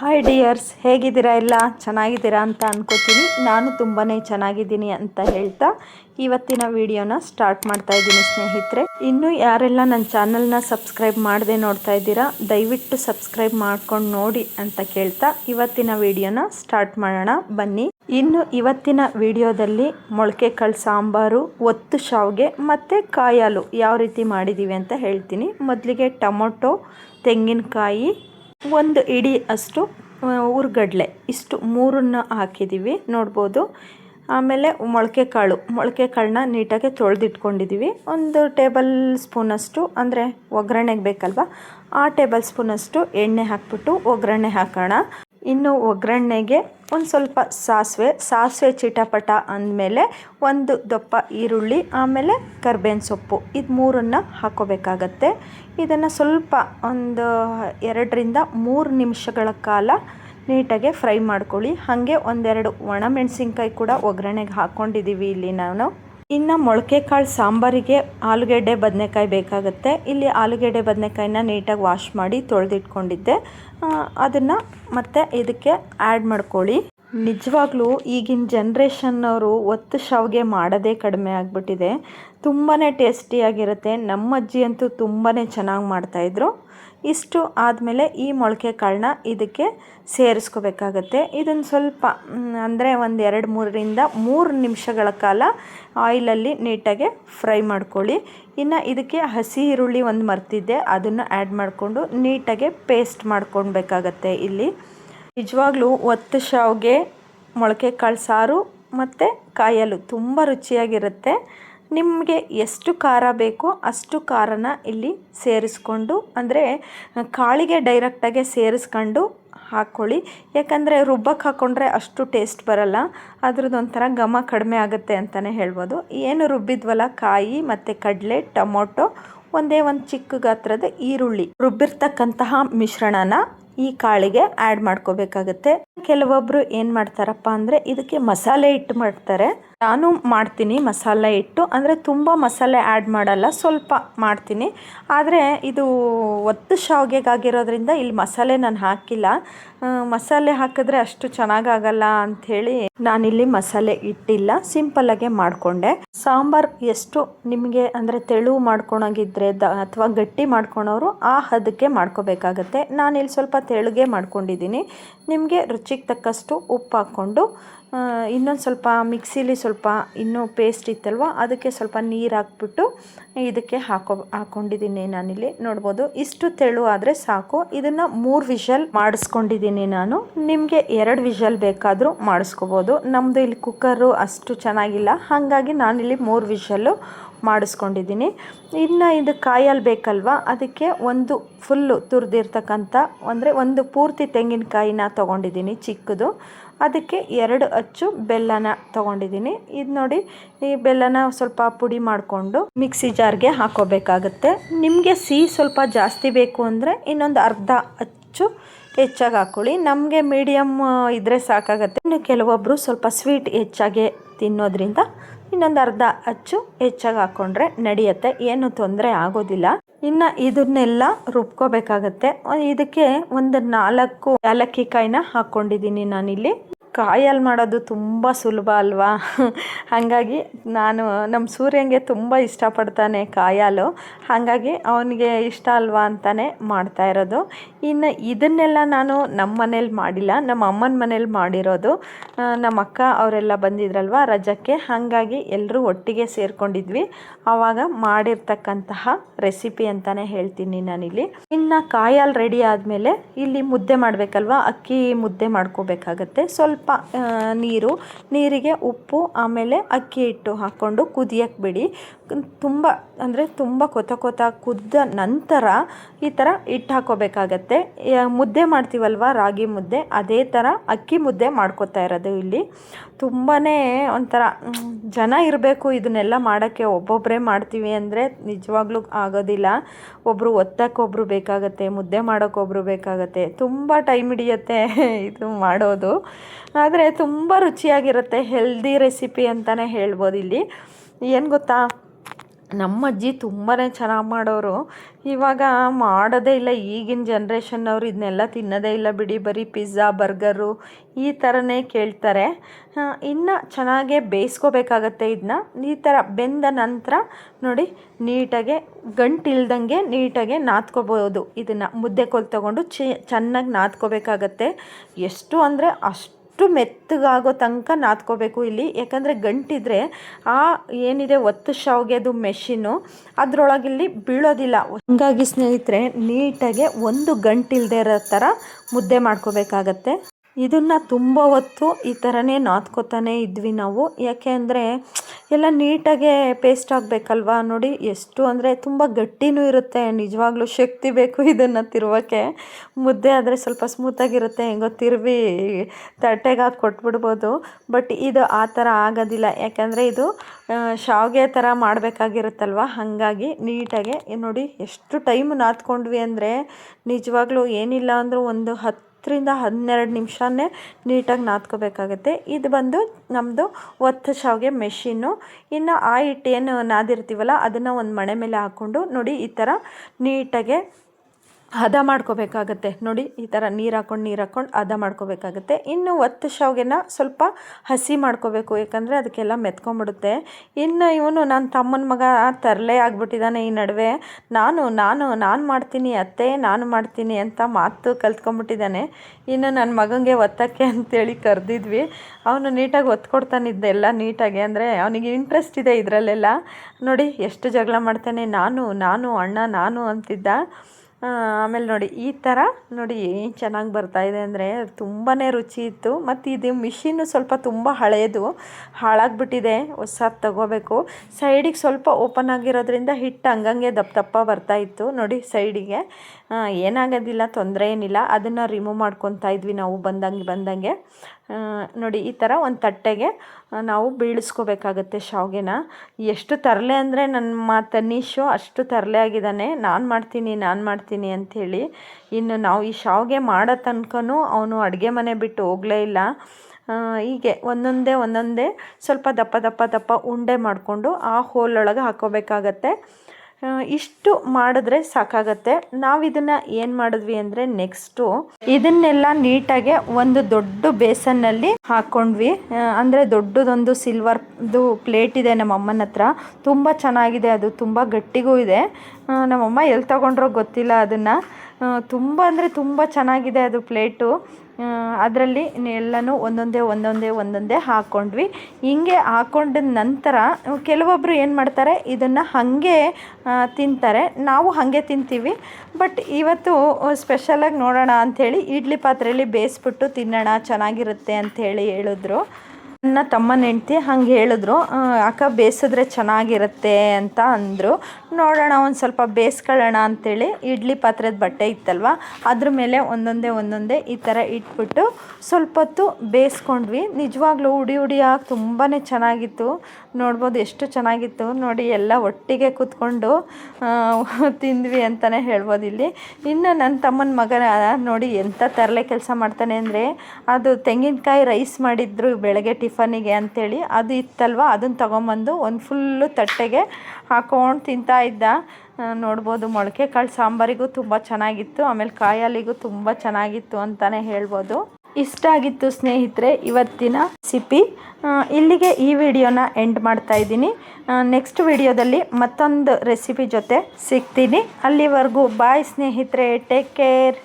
Hi dears ಹೇಗಿದ್ದೀರಾ ಎಲ್ಲ? ಚೆನ್ನಾಗಿದ್ದೀರಾ ಅಂತ ಅಂದ್ಕೋತೀನಿ ನಾನು ತುಂಬಾ ಚೆನ್ನಾಗಿದ್ದೀನಿ ಅಂತ ಹೇಳ್ತಾ ಇವತ್ತಿನ ವಿಡಿಯೋನ ಸ್ಟಾರ್ಟ್ ಮಾಡ್ತಾ ಇದ್ದೀನಿ ಸ್ನೇಹಿತರೆ. ಇನ್ನು ಯಾರೆಲ್ಲ ನನ್ನ ಚಾನಲ್ನ ಸಬ್ಸ್ಕ್ರೈಬ್ ಮಾಡದೆ ನೋಡ್ತಾ ಇದ್ದೀರಾ, ದಯವಿಟ್ಟು ಸಬ್ಸ್ಕ್ರೈಬ್ ಮಾಡ್ಕೊಂಡು ನೋಡಿ ಅಂತ ಕೇಳ್ತಾ ಇವತ್ತಿನ ವಿಡಿಯೋನ ಸ್ಟಾರ್ಟ್ ಮಾಡೋಣ. ಬನ್ನಿ. ಇನ್ನು ಇವತ್ತಿನ ವಿಡಿಯೋದಲ್ಲಿ ಮೊಳಕೆ ಕಾಳು ಸಾಂಬಾರು, ಒತ್ತು ಶಾವ್ಗೆ ಮತ್ತು ಕಾಯಾಲು ಯಾವ ರೀತಿ ಮಾಡಿದ್ದೀವಿ ಅಂತ ಹೇಳ್ತೀನಿ. ಮೊದಲಿಗೆ ಟೊಮೊಟೊ, ತೆಂಗಿನಕಾಯಿ ಒಂದು ಇಡಿ ಅಷ್ಟು ಉರ್ಗಡ್ಲೆ ಇಷ್ಟು ಮೂರನ್ನು ಹಾಕಿದ್ದೀವಿ ನೋಡ್ಬೋದು. ಆಮೇಲೆ ಮೊಳಕೆ ಕಾಳು. ಮೊಳಕೆ ಕಾಳನ್ನ ನೀಟಾಗಿ ತೊಳೆದಿಟ್ಕೊಂಡಿದ್ದೀವಿ ಒಂದು ಟೇಬಲ್ ಸ್ಪೂನಷ್ಟು ಅಂದರೆ ಒಗ್ಗರಣೆಗೆ ಬೇಕಲ್ವ? ಆ ಟೇಬಲ್ ಸ್ಪೂನಷ್ಟು ಎಣ್ಣೆ ಹಾಕ್ಬಿಟ್ಟು ಒಗ್ಗರಣೆ ಹಾಕೋಣ. ಇನ್ನು ಒಗ್ಗರಣೆಗೆ ಒಂದು ಸ್ವಲ್ಪ ಸಾಸಿವೆ ಸಾಸಿವೆ ಚಿಟಪಟ ಅಂದಮೇಲೆ ಒಂದು ದಪ್ಪ ಈರುಳ್ಳಿ, ಆಮೇಲೆ ಕರ್ಬೇವಿನ ಸೊಪ್ಪು. ಇದು ಮೂರನ್ನು ಹಾಕೋಬೇಕಾಗತ್ತೆ. ಇದನ್ನು ಸ್ವಲ್ಪ ಒಂದು ಎರಡರಿಂದ ಮೂರು ನಿಮಿಷಗಳ ಕಾಲ ನೀಟಾಗೆ ಫ್ರೈ ಮಾಡ್ಕೊಳ್ಳಿ. ಹಾಗೆ ಒಂದೆರಡು ಒಣಮೆಣಸಿನ್ಕಾಯಿ ಕೂಡ ಒಗ್ಗರಣೆಗೆ ಹಾಕ್ಕೊಂಡಿದ್ದೀವಿ ಇಲ್ಲಿ ನಾನು. ಇನ್ನು ಮೊಳಕೆ ಕಾಳು ಸಾಂಬಾರಿಗೆ ಆಲೂಗೆಡ್ಡೆ, ಬದನೆಕಾಯಿ ಬೇಕಾಗುತ್ತೆ. ಇಲ್ಲಿ ಆಲೂಗೆಡ್ಡೆ, ಬದನೆಕಾಯಿನ ನೀಟಾಗಿ ವಾಶ್ ಮಾಡಿ ತೊಳೆದಿಟ್ಕೊಂಡಿದ್ದೆ. ಅದನ್ನು ಮತ್ತೆ ಇದಕ್ಕೆ ಆ್ಯಡ್ ಮಾಡ್ಕೊಳ್ಳಿ. ನಿಜವಾಗ್ಲೂ ಈಗಿನ ಜನ್ರೇಷನ್ನವರು ಒತ್ತು ಶಾವಿಗೆ ಮಾಡೋದೇ ಕಡಿಮೆ ಆಗಿಬಿಟ್ಟಿದೆ. ತುಂಬಾ ಟೇಸ್ಟಿಯಾಗಿರುತ್ತೆ ನಮ್ಮ ಅಜ್ಜಿ ಅಂತೂ ತುಂಬಾ ಚೆನ್ನಾಗಿ ಮಾಡ್ತಾಯಿದ್ರು ಇಷ್ಟು ಆದಮೇಲೆ ಈ ಮೊಳಕೆ ಕಾಳನ್ನ ಇದಕ್ಕೆ ಸೇರಿಸ್ಕೋಬೇಕಾಗತ್ತೆ. ಇದನ್ನು ಸ್ವಲ್ಪ ಅಂದರೆ ಒಂದು ಎರಡು ಮೂರರಿಂದ ಮೂರು ನಿಮಿಷಗಳ ಕಾಲ ಆಯಿಲಲ್ಲಿ ನೀಟಾಗಿ ಫ್ರೈ ಮಾಡ್ಕೊಳ್ಳಿ. ಇನ್ನು ಇದಕ್ಕೆ ಹಸಿ ಈರುಳ್ಳಿ ಒಂದು ಮರ್ತಿದ್ದೆ. ಅದನ್ನು ಆ್ಯಡ್ ಮಾಡಿಕೊಂಡು ನೀಟಾಗಿ ಪೇಸ್ಟ್ ಮಾಡ್ಕೊಳ್ಬೇಕಾಗತ್ತೆ ಇಲ್ಲಿ. ನಿಜವಾಗ್ಲೂ ಒತ್ತು ಶಾವಿಗೆ, ಮೊಳಕೆ ಕಾಳು ಸಾರು ಮತ್ತು ಕಾಯಲು ತುಂಬ ರುಚಿಯಾಗಿರುತ್ತೆ. ನಿಮಗೆ ಎಷ್ಟು ಖಾರ ಬೇಕೋ ಅಷ್ಟು ಖಾರನ ಇಲ್ಲಿ ಸೇರಿಸ್ಕೊಂಡು, ಅಂದರೆ ಕಾಳಿಗೆ ಡೈರೆಕ್ಟಾಗೆ ಸೇರಿಸ್ಕೊಂಡು ಹಾಕ್ಕೊಳ್ಳಿ ಯಾಕಂದರೆ ರುಬ್ಬಕ್ಕೆ ಹಾಕ್ಕೊಂಡ್ರೆ ಅಷ್ಟು ಟೇಸ್ಟ್ ಬರಲ್ಲ. ಅದ್ರದ್ದೊಂಥರ ಘಮ ಕಡಿಮೆ ಆಗುತ್ತೆ ಅಂತಲೇ ಹೇಳ್ಬೋದು. ಏನು ರುಬ್ಬಿದ್ವಲ್ಲ, ಕಾಯಿ ಮತ್ತು ಕಡಲೆ, ಟೊಮೊಟೊ, ಒಂದೇ ಒಂದು ಚಿಕ್ಕ ಗಾತ್ರದ ಈರುಳ್ಳಿ. ರುಬ್ಬಿರ್ತಕ್ಕಂತಹ ಮಿಶ್ರಣನ ಈ ಕಾಳಿಗೆ ಆ್ಯಡ್ ಮಾಡ್ಕೋಬೇಕಾಗತ್ತೆ. ಕೆಲವೊಬ್ಬರು ಏನು ಮಾಡ್ತಾರಪ್ಪ ಅಂದರೆ ಇದಕ್ಕೆ ಮಸಾಲೆ ಇಟ್ಟು ಮಾಡ್ತಾರೆ. ನಾನು ಮಾಡ್ತೀನಿ ಮಸಾಲೆ ಇಟ್ಟು ಅಂದರೆ ತುಂಬ ಮಸಾಲೆ ಆ್ಯಡ್ ಮಾಡಲ್ಲ, ಸ್ವಲ್ಪ ಮಾಡ್ತೀನಿ. ಆದರೆ ಇದು ಒತ್ತು ಶಾವಿಗೆಗಾಗಿರೋದ್ರಿಂದ ಇಲ್ಲಿ ಮಸಾಲೆ ನಾನು ಹಾಕಿಲ್ಲ. ಮಸಾಲೆ ಹಾಕಿದ್ರೆ ಅಷ್ಟು ಚೆನ್ನಾಗಾಗಲ್ಲ ಅಂಥೇಳಿ ನಾನಿಲ್ಲಿ ಮಸಾಲೆ ಇಟ್ಟಿಲ್ಲ ಸಿಂಪಲ್ಲಾಗೆ ಮಾಡಿಕೊಂಡೆ. ಸಾಂಬಾರು ಎಷ್ಟು ನಿಮಗೆ ಅಂದರೆ ತೆಳು ಮಾಡ್ಕೊಳಗಿದ್ರೆ ದ, ಅಥವಾ ಗಟ್ಟಿ ಮಾಡ್ಕೊಳೋರು ಆ ಹದಕ್ಕೆ ಮಾಡ್ಕೋಬೇಕಾಗತ್ತೆ. ನಾನಿಲ್ಲಿ ಸ್ವಲ್ಪ ತೆಳುಗೆ ಮಾಡ್ಕೊಂಡಿದ್ದೀನಿ. ನಿಮಗೆ ರುಚಿಗೆ ತಕ್ಕಷ್ಟು ಉಪ್ಪು ಹಾಕ್ಕೊಂಡು ಇನ್ನೊಂದು ಸ್ವಲ್ಪ ಮಿಕ್ಸಿಲಿ ಸ್ವಲ್ಪ ಇನ್ನೂ ಪೇಸ್ಟ್ ಇತ್ತಲ್ವ ಅದಕ್ಕೆ ಸ್ವಲ್ಪ ನೀರು ಹಾಕ್ಬಿಟ್ಟು ಇದಕ್ಕೆ ಹಾಕೋ, ಹಾಕೊಂಡಿದ್ದೀನಿ ನಾನಿಲ್ಲಿ. ನೋಡ್ಬೋದು, ಇಷ್ಟು ತೆಳು ಆದರೆ ಸಾಕು. ಇದನ್ನು ಮೂರು ವಿಷಲ್ ಮಾಡಿಸ್ಕೊಂಡಿದ್ದೀನಿ ನಾನು. ನಿಮಗೆ ಎರಡು ವಿಷಲ್ ಬೇಕಾದರೂ ಮಾಡಿಸ್ಕೋಬೋದು. ನಮ್ಮದು ಇಲ್ಲಿ ಕುಕ್ಕರು ಅಷ್ಟು ಚೆನ್ನಾಗಿಲ್ಲ. ಹಾಗಾಗಿ ನಾನಿಲ್ಲಿ ಮೂರು ವಿಷಲ್ಲು ಮಾಡಿಸ್ಕೊಂಡಿದ್ದೀನಿ. ಇನ್ನು ಇದು ಕಾಯಲ್ಲಿ ಬೇಕಲ್ವ? ಅದಕ್ಕೆ ಒಂದು ಫುಲ್ಲು ತುರಿದಿರ್ತಕ್ಕಂಥ, ಅಂದರೆ ಒಂದು ಪೂರ್ತಿ ತೆಂಗಿನಕಾಯಿನ ತೊಗೊಂಡಿದ್ದೀನಿ ಚಿಕ್ಕದು. ಅದಕ್ಕೆ ಎರಡು ಅಚ್ಚು ಬೆಲ್ಲನ ತೊಗೊಂಡಿದ್ದೀನಿ. ಇದು ನೋಡಿ, ಈ ಬೆಲ್ಲನ ಸ್ವಲ್ಪ ಪುಡಿ ಮಾಡಿಕೊಂಡು ಮಿಕ್ಸಿ ಜಾರ್ಗೆ ಹಾಕೋಬೇಕಾಗುತ್ತೆ. ನಿಮಗೆ ಸಿಹಿ ಸ್ವಲ್ಪ ಜಾಸ್ತಿ ಬೇಕು ಅಂದರೆ ಇನ್ನೊಂದು ಅರ್ಧ ಅಚ್ಚು ಹೆಚ್ಚಾಗಿ ಹಾಕ್ಕೊಳ್ಳಿ ನಮಗೆ ಮೀಡಿಯಮ್ ಇದ್ದರೆ ಸಾಕಾಗತ್ತೆ. ಇನ್ನು ಕೆಲವೊಬ್ಬರು ಸ್ವಲ್ಪ ಸ್ವೀಟ್ ಹೆಚ್ಚಾಗಿ ತಿನ್ನೋದ್ರಿಂದ ಇನ್ನೊಂದು ಅರ್ಧ ಅಚ್ಚು ಹೆಚ್ಚಾಗಿ ಹಾಕ್ಕೊಂಡ್ರೆ ನಡೆಯುತ್ತೆ. ಏನು ತೊಂದರೆ ಆಗೋದಿಲ್ಲ. ಇನ್ನು ಇದನ್ನೆಲ್ಲ ರುಬ್ಕೋಬೇಕಾಗತ್ತೆ. ಇದಕ್ಕೆ ಒಂದು ನಾಲ್ಕು ಏಲಕ್ಕಿ ಕಾಯಿನ ಹಾಕ್ಕೊಂಡಿದ್ದೀನಿ ನಾನಿಲ್ಲಿ. ಕಾಯಲ್ಲಿ ಮಾಡೋದು ತುಂಬ ಸುಲಭ ಅಲ್ವಾ? ಹಾಗಾಗಿ ನಾನು ನಮ್ಮ ಸೂರ್ಯಂಗೆ ತುಂಬ ಇಷ್ಟಪಡ್ತಾನೆ ಕಾಯಾಲು. ಹಾಗಾಗಿ ಅವನಿಗೆ ಇಷ್ಟ ಅಲ್ವಾ ಅಂತಾನೆ ಮಾಡ್ತಾ ಇರೋದು. ಇನ್ನು ಇದನ್ನೆಲ್ಲ ನಾನು ನಮ್ಮ ಮನೇಲಿ ಮಾಡಿಲ್ಲ ನಮ್ಮ ಅಮ್ಮನ ಮನೇಲಿ ಮಾಡಿರೋದು. ನಮ್ಮ ಅಕ್ಕ ಅವರೆಲ್ಲ ಬಂದಿದ್ರಲ್ವ ರಜಕ್ಕೆ, ಹಾಗಾಗಿ ಎಲ್ಲರೂ ಒಟ್ಟಿಗೆ ಸೇರ್ಕೊಂಡಿದ್ವಿ. ಆವಾಗ ಮಾಡಿರ್ತಕ್ಕಂತಹ ರೆಸಿಪಿ ಅಂತಲೇ ಹೇಳ್ತೀನಿ ನಾನಿಲ್ಲಿ. ಇನ್ನು ಕಾಯಲ್ಲಿ ರೆಡಿ ಆದಮೇಲೆ ಇಲ್ಲಿ ಮುದ್ದೆ ಮಾಡಬೇಕಲ್ವ? ಅಕ್ಕಿ ಮುದ್ದೆ ಮಾಡ್ಕೋಬೇಕಾಗತ್ತೆ. ಸ್ವಲ್ಪ ನೀರು, ನೀರಿಗೆ ಉಪ್ಪು, ಆಮೇಲೆ ಅಕ್ಕಿ ಹಿಟ್ಟು ಹಾಕ್ಕೊಂಡು ಕುದಿಯಕ್ಕೆ ಬಿಡಿ. ತುಂಬ, ಅಂದರೆ ತುಂಬ ಕೊತ ಕೊತ ಕುದ್ದ ನಂತರ ಈ ಥರ ಹಿಟ್ಟು ಹಾಕೋಬೇಕಾಗತ್ತೆ. ಮುದ್ದೆ ಮಾಡ್ತೀವಲ್ವ? ರಾಗಿ ಮುದ್ದೆ. ಅದೇ ಥರ ಅಕ್ಕಿ ಮುದ್ದೆ ಮಾಡ್ಕೋತಾ ಇರೋದು ಇಲ್ಲಿ. ತುಂಬಾ ಒಂಥರ ಜನ ಇರಬೇಕು ಇದನ್ನೆಲ್ಲ ಮಾಡೋಕ್ಕೆ. ಒಬ್ಬೊಬ್ಬರೇ ಮಾಡ್ತೀವಿ ಅಂದರೆ ನಿಜವಾಗ್ಲೂ ಆಗೋದಿಲ್ಲ. ಒಬ್ಬರು ಒತ್ತಕ್ಕೊಬ್ರು ಬೇಕಾಗತ್ತೆ, ಮುದ್ದೆ ಮಾಡೋಕ್ಕೊಬ್ರು ಬೇಕಾಗತ್ತೆ. ತುಂಬ ಟೈಮ್ ಹಿಡಿಯುತ್ತೆ ಇದು ಮಾಡೋದು. ಆದರೆ ತುಂಬ ರುಚಿಯಾಗಿರುತ್ತೆ ಹೆಲ್ದಿ ರೆಸಿಪಿ ಅಂತಲೇ ಹೇಳ್ಬೋದು ಇಲ್ಲಿ. ಏನು ಗೊತ್ತಾ? ನಮ್ಮ ಅಜ್ಜಿ ತುಂಬಾ ಚೆನ್ನಾಗಿ ಮಾಡೋರು. ಇವಾಗ ಮಾಡೋದೇ ಇಲ್ಲ, ಈಗಿನ ಜನ್ರೇಷನ್ನವ್ರು ಇದನ್ನೆಲ್ಲ ತಿನ್ನೋದೇ ಇಲ್ಲ ಬಿಡಿ, ಬರೀ ಪಿಜ್ಜಾ ಬರ್ಗರು ಈ ಥರನೇ ಕೇಳ್ತಾರೆ. ಇನ್ನು ಚೆನ್ನಾಗೇ ಬೇಯಿಸ್ಕೋಬೇಕಾಗತ್ತೆ ಇದನ್ನ ಈ ಥರ ಬೆಂದ ನಂತರ ನೋಡಿ ನೀಟಾಗೆ, ಗಂಟಿಲ್ದಂಗೆ ನೀಟಾಗೆ ನಾದ್ಕೋಬೋದು ಇದನ್ನು ಮುದ್ದೆ ಕೋಲ್ ತೊಗೊಂಡು ಚೆನ್ನಾಗಿ ನಾದ್ಕೋಬೇಕಾಗತ್ತೆ ಎಷ್ಟು ಅಂದರೆ ಅಷ್ಟು ಅಷ್ಟು ಮೆತ್ತಗಾಗೋ ತನಕ ನಾದ್ಕೋಬೇಕು ಇಲ್ಲಿ. ಯಾಕಂದರೆ ಗಂಟಿದ್ರೆ ಆ ಏನಿದೆ ಒತ್ತು ಶಾವ್ಗೆದು ಮೆಷಿನ್ನು ಅದರೊಳಗಿಲ್ಲಿ ಬೀಳೋದಿಲ್ಲ. ಹಂಗಾಗಿ ಸ್ನೇಹಿತರೆ, ನೀಟಾಗೆ ಒಂದು ಗಂಟಿಲ್ದೇ ಇರೋ ಥರ ಮುದ್ದೆ ಮಾಡ್ಕೋಬೇಕಾಗತ್ತೆ. ಇದನ್ನು ತುಂಬ ಹೊತ್ತು ಈ ಥರನೇ ನಾದ್ಕೋತಾನೆ ಇದ್ವಿ ನಾವು. ಯಾಕೆ ಅಂದರೆ ಎಲ್ಲ ನೀಟಾಗೆ ಪೇಸ್ಟ್ ಆಗಬೇಕಲ್ವಾ? ನೋಡಿ, ಎಷ್ಟು ಅಂದರೆ ತುಂಬ ಗಟ್ಟಿನೂ ಇರುತ್ತೆ. ನಿಜವಾಗ್ಲೂ ಶಕ್ತಿ ಬೇಕು ಇದನ್ನು ತಿರುವಕ್ಕೆ. ಮುದ್ದೆ ಆದರೆ ಸ್ವಲ್ಪ ಸ್ಮೂತಾಗಿರುತ್ತೆ ಹೆಂಗೋ ತಿರುವಿ ತಟ್ಟೆಗೆ ಹಾಕಿ ಕೊಟ್ಬಿಡ್ಬೋದು. ಬಟ್ ಇದು ಆ ಥರ ಆಗೋದಿಲ್ಲ. ಯಾಕೆಂದರೆ ಇದು ಶಾವಿಗೆ ಥರ ಮಾಡಬೇಕಾಗಿರುತ್ತಲ್ವ? ಹಾಗಾಗಿ ನೀಟಾಗೆ, ನೋಡಿ, ಎಷ್ಟು ಟೈಮ್ ನಾದ್ಕೊಂಡ್ವಿ ಅಂದರೆ ನಿಜವಾಗ್ಲೂ ಏನಿಲ್ಲ ಅಂದರೂ ಒಂದು ಹತ್ತು ಹತ್ತರಿಂದ ಹನ್ನೆರಡು ನಿಮಿಷನೇ ನೀಟಾಗಿ ನಾದ್ಕೋಬೇಕಾಗುತ್ತೆ. ಇದು ಬಂದು ನಮ್ಮದು ಒತ್ತು ಶಾವಿಗೆ ಮೆಷಿನ್ನು. ಇನ್ನು ಆ ಹಿಟ್ಟು ಏನು ನಾದಿರ್ತೀವಲ್ಲ, ಅದನ್ನು ಒಂದು ಮಣೆ ಮೇಲೆ ಹಾಕ್ಕೊಂಡು ನೋಡಿ ಈ ಥರ ನೀಟಾಗೆ ಹದ ಮಾಡ್ಕೋಬೇಕಾಗತ್ತೆ. ನೋಡಿ, ಈ ಥರ ನೀರು ಹಾಕ್ಕೊಂಡು ನೀರು ಹಾಕ್ಕೊಂಡು ಹದ ಮಾಡ್ಕೋಬೇಕಾಗತ್ತೆ. ಇನ್ನು ಒತ್ತು ಶಾವಿಗೆನ ಸ್ವಲ್ಪ ಹಸಿ ಮಾಡ್ಕೋಬೇಕು ಯಾಕಂದರೆ ಅದಕ್ಕೆಲ್ಲ ಮೆತ್ಕೊಂಡ್ಬಿಡುತ್ತೆ ಇನ್ನು ಇವನು ನನ್ನ ತಮ್ಮನ ಮಗ ತರಲೆ ಆಗಿಬಿಟ್ಟಿದ್ದಾನೆ ಈ ನಡುವೆ. ನಾನು ನಾನು ನಾನು ಮಾಡ್ತೀನಿ, ಅತ್ತೆ ನಾನು ಮಾಡ್ತೀನಿ ಅಂತ ಮಾತು ಕಲ್ತ್ಕೊಂಡ್ಬಿಟ್ಟಿದ್ದಾನೆ ಇನ್ನು ನನ್ನ ಮಗನಿಗೆ ಒತ್ತಕ್ಕೆ ಅಂತೇಳಿ ಕರೆದಿದ್ವಿ. ಅವನು ನೀಟಾಗಿ ಒತ್ಕೊಡ್ತಾನಿದ್ದೆ ಎಲ್ಲ ನೀಟಾಗಿ. ಅಂದರೆ ಅವನಿಗೆ ಇಂಟ್ರೆಸ್ಟ್ ಇದೆ ಇದರಲ್ಲೆಲ್ಲ. ನೋಡಿ, ಎಷ್ಟು ಜಗಳ ಮಾಡ್ತಾನೆ. ನಾನು ನಾನು, ಅಣ್ಣ, ನಾನು ಅಂತಿದ್ದ. ಆಮೇಲೆ ನೋಡಿ, ಈ ಥರ ನೋಡಿ ಏನು ಚೆನ್ನಾಗಿ ಬರ್ತಾಯಿದೆ ಅಂದರೆ ತುಂಬಾ ರುಚಿ ಇತ್ತು. ಮತ್ತು ಇದು ಮಿಷಿನ್ನು ಸ್ವಲ್ಪ ತುಂಬ ಹಳೆಯದು ಹಾಳಾಗಿಬಿಟ್ಟಿದೆ, ಹೊಸದು ತಗೋಬೇಕು. ಸೈಡಿಗೆ ಸ್ವಲ್ಪ ಓಪನ್ ಆಗಿರೋದ್ರಿಂದ ಹಿಟ್ಟು ಹಂಗಂಗೆ ದಪ್ಪ ದಪ್ಪ ಬರ್ತಾಯಿತ್ತು ನೋಡಿ ಸೈಡಿಗೆ. ಏನಾಗೋದಿಲ್ಲ, ತೊಂದರೆ ಏನಿಲ್ಲ. ಅದನ್ನು ರಿಮೂವ್ ಮಾಡ್ಕೊತಾ ಇದ್ವಿ ನಾವು ಬಂದಂಗೆ ಬಂದಂಗೆ. ನೋಡಿ, ಈ ಥರ ಒಂದು ತಟ್ಟೆಗೆ ನಾವು ಬೀಳಿಸ್ಕೋಬೇಕಾಗತ್ತೆ ಶಾವ್ಗೆನ. ಎಷ್ಟು ತರಲೆ ಅಂದರೆ ನನ್ನ ತನ್ನೀಶು ಅಷ್ಟು ತರಲೆ ಆಗಿದ್ದಾನೆ. ನಾನು ಮಾಡ್ತೀನಿ ನಾನು ಮಾಡ್ತೀನಿ ಅಂಥೇಳಿ. ಇನ್ನು ನಾವು ಈ ಶಾವ್ಗೆ ಮಾಡೋ ತನಕನೂ ಅವನು ಅಡುಗೆ ಮನೆ ಬಿಟ್ಟು ಹೋಗಲೇ ಇಲ್ಲ. ಹೀಗೆ ಒಂದೊಂದೇ ಒಂದೊಂದೇ ಸ್ವಲ್ಪ ದಪ್ಪ ದಪ್ಪ ದಪ್ಪ ಉಂಡೆ ಮಾಡಿಕೊಂಡು ಆ ಹೋಲೊಳಗೆ ಹಾಕೋಬೇಕಾಗತ್ತೆ. ಇಷ್ಟು ಮಾಡಿದ್ರೆ ಸಾಕಾಗತ್ತೆ. ನಾವು ಇದನ್ನು ಏನು ಮಾಡಿದ್ವಿ ಅಂದರೆ ನೆಕ್ಸ್ಟು ಇದನ್ನೆಲ್ಲ ನೀಟಾಗೆ ಒಂದು ದೊಡ್ಡ ಬೇಸನ್ನಲ್ಲಿ ಹಾಕ್ಕೊಂಡ್ವಿ ಅಂದರೆ ದೊಡ್ಡದೊಂದು ಸಿಲ್ವರ್ದು ಪ್ಲೇಟ್ ಇದೆ ನಮ್ಮ ಅಮ್ಮನ ಹತ್ರ. ತುಂಬ ಚೆನ್ನಾಗಿದೆ ಅದು, ತುಂಬ ಗಟ್ಟಿಗೂ ಇದೆ. ನಮ್ಮಮ್ಮ ಎಲ್ಲಿ ತಗೊಂಡ್ರೋ ಗೊತ್ತಿಲ್ಲ ಅದನ್ನು. ತುಂಬ ಅಂದರೆ ತುಂಬ ಚೆನ್ನಾಗಿದೆ ಅದು ಪ್ಲೇಟು. ಅದರಲ್ಲಿ ಎಲ್ಲನೂ ಒಂದೊಂದೇ ಒಂದೊಂದೇ ಒಂದೊಂದೇ ಹಾಕ್ಕೊಂಡ್ವಿ ಹಿಂಗೆ ಹಾಕ್ಕೊಂಡ ನಂತರ ಕೆಲವೊಬ್ಬರು ಏನು ಮಾಡ್ತಾರೆ, ಇದನ್ನು ಹಾಗೆ ತಿಂತಾರೆ. ನಾವು ಹಾಗೆ ತಿಂತೀವಿ. ಬಟ್ ಇವತ್ತು ಸ್ಪೆಷಲಾಗಿ ನೋಡೋಣ ಅಂಥೇಳಿ ಇಡ್ಲಿ ಪಾತ್ರೆಯಲ್ಲಿ ಬೇಯಿಸ್ಬಿಟ್ಟು ತಿನ್ನೋಣ, ಚೆನ್ನಾಗಿರುತ್ತೆ ಅಂಥೇಳಿ ಹೇಳಿದ್ರು. ನನ್ನ ತಮ್ಮನ ಹೆಂಡ್ತಿ ಹಂಗೆ ಹೇಳಿದ್ರು ಅಕ್ಕ ಬೇಯಿಸಿದ್ರೆ ಚೆನ್ನಾಗಿರುತ್ತೆ ಅಂತ ಅಂದರು. ನೋಡೋಣ, ಒಂದು ಸ್ವಲ್ಪ ಬೇಯಿಸ್ಕೊಳ್ಳೋಣ ಅಂಥೇಳಿ ಇಡ್ಲಿ ಪಾತ್ರದ ಬಟ್ಟೆ ಇತ್ತಲ್ವ, ಅದ್ರ ಮೇಲೆ ಒಂದೊಂದೇ ಒಂದೊಂದೇ ಈ ಥರ ಇಟ್ಬಿಟ್ಟು ಸ್ವಲ್ಪ ಹೊತ್ತು ಬೇಯಿಸ್ಕೊಂಡ್ವಿ ನಿಜವಾಗ್ಲೂ ಉಡಿ ಉಡಿಯಾಗಿ ತುಂಬಾ ಚೆನ್ನಾಗಿತ್ತು. ನೋಡ್ಬೋದು ಎಷ್ಟು ಚೆನ್ನಾಗಿತ್ತು ನೋಡಿ ಎಲ್ಲ ಒಟ್ಟಿಗೆ ಕೂತ್ಕೊಂಡು ತಿಂದ್ವಿ ಅಂತಲೇ ಹೇಳ್ಬೋದು ಇಲ್ಲಿ. ಇನ್ನು ನನ್ನ ತಮ್ಮನ ಮಗನ ನೋಡಿ ಎಂಥ ತರಲೆ ಕೆಲಸ ಮಾಡ್ತಾನೆ ಅಂದರೆ, ಅದು ತೆಂಗಿನಕಾಯಿ ರೈಸ್ ಮಾಡಿದ್ರು ಬೆಳಗ್ಗೆ ಟಿಫನಿಗೆ ಅಂಥೇಳಿ ಅದು ಇತ್ತಲ್ವ? ಅದನ್ನು ತೊಗೊಂಬಂದು ಒಂದು ಫುಲ್ಲು ತಟ್ಟೆಗೆ ಹಾಕೊಂಡು ತಿಂತಾ ಇದ್ದ. ನೋಡ್ಬೋದು ಮೊಳಕೆ ಕಾಳು ಸಾಂಬಾರಿಗೂ ತುಂಬ ಚೆನ್ನಾಗಿತ್ತು. ಆಮೇಲೆ ಕಾಯಾಲಿಗೂ ತುಂಬ ಚೆನ್ನಾಗಿತ್ತು ಅಂತಲೇ ಹೇಳ್ಬೋದು. ಇಷ್ಟ ಆಗಿತ್ತು ಸ್ನೇಹಿತರೆ, ಇವತ್ತಿನ ರೆಸಿಪಿ. ಇಲ್ಲಿಗೆ ಈ ವಿಡಿಯೋನ ಎಂಡ್ ಮಾಡ್ತಾ ಇದ್ದೀನಿ. ನೆಕ್ಸ್ಟ್ ವಿಡಿಯೋದಲ್ಲಿ ಮತ್ತೊಂದು ರೆಸಿಪಿ ಜೊತೆ ಸಿಗ್ತೀನಿ. ಅಲ್ಲಿವರೆಗೂ ಬಾಯ್ ಸ್ನೇಹಿತರೆ, ಟೇಕ್ ಕೇರ್.